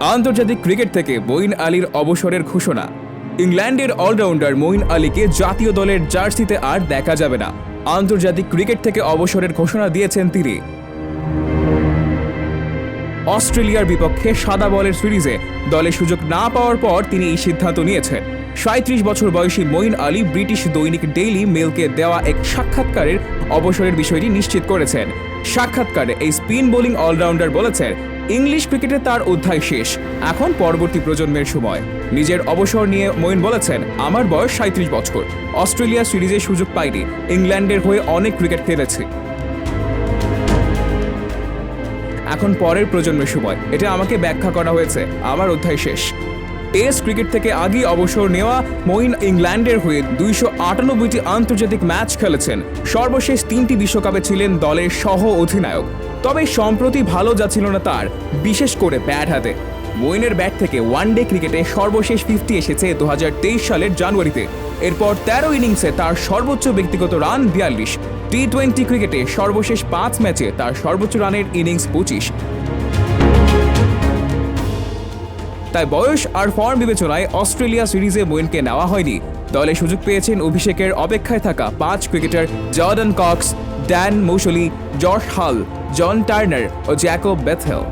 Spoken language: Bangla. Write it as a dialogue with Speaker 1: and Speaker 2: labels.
Speaker 1: আন্তর্জাতিক ক্রিকেট থেকে মঈন আলীর অবসরের ঘোষণা। ইংল্যান্ডের অলরাউন্ডার মঈন আলীকে জাতীয় দলের জার্সিতে আর দেখা যাবে না। আন্তর্জাতিক ক্রিকেট থেকে অবসরের ঘোষণা দিয়েছেন তিনি। অস্ট্রেলিয়ার বিপক্ষে সাদা বলের সিরিজে দলে সুযোগ না পাওয়ার পর তিনি এই সিদ্ধান্ত নিয়েছেন। সাঁত্রিশ বছর বয়সী মঈন আলী ব্রিটিশ দৈনিক ডেইলি মেলকে দেওয়া এক সাক্ষাৎকারের অবসরের বিষয়টি নিশ্চিত করেছেন। সাক্ষাৎকারে এই স্পিন বোলিং অলরাউন্ডার বলেছেন, ইংলিশ ক্রিকেটে তার অধ্যায় শেষ, এখন পরবর্তী প্রজন্মের সময়। নিজের অবসর নিয়ে মঈন বলেছেন, আমার বয়স সাঁত্রিশ বছর। অস্ট্রেলিয়া সিরিজে সুযোগ পাইনি। ইংল্যান্ডের হয়ে অনেক ক্রিকেট খেলেছি। এখন পরের প্রজন্মের সময় এটা আমাকে ব্যাখ্যা করা হয়েছে। আমার অধ্যায় শেষ। টেস্ট ক্রিকেট থেকে আগেই অবসর নেওয়া মঈন ইংল্যান্ডের হয়ে দুইশো আটানব্বইটি আন্তর্জাতিক ম্যাচ খেলেছেন। সর্বশেষ তিনটি বিশ্বকাপে ছিলেন দলের সহ অধিনায়ক তবে সম্প্রতি ভালো যাচ্ছিল না তার, বিশেষ করে ব্যাট হাতে। মঈনের ব্যাট থেকে ওয়ানডে ক্রিকেটে সর্বশেষ ফিফটি এসেছে দু হাজার তেইশ সালের জানুয়ারিতে। এরপর তেরো ইনিংসে তার সর্বোচ্চ ব্যক্তিগত রান বিয়াল্লিশ। টি টোয়েন্টি ক্রিকেটে সর্বশেষ পাঁচ ম্যাচে তার সর্বোচ্চ রানের ইনিংস পঁচিশ। তাই বয়স আর ফর্ম বিবেচনায় অস্ট্রেলিয়া সিরিজে মঈনকে নেওয়া হয়নি। দলে সুযোগ পেয়েছেন অভিষেকের অপেক্ষায় থাকা পাঁচ cricketer Jordan Cox Dan Mousley George Hull John Turner ও জ্যাকব বেথেল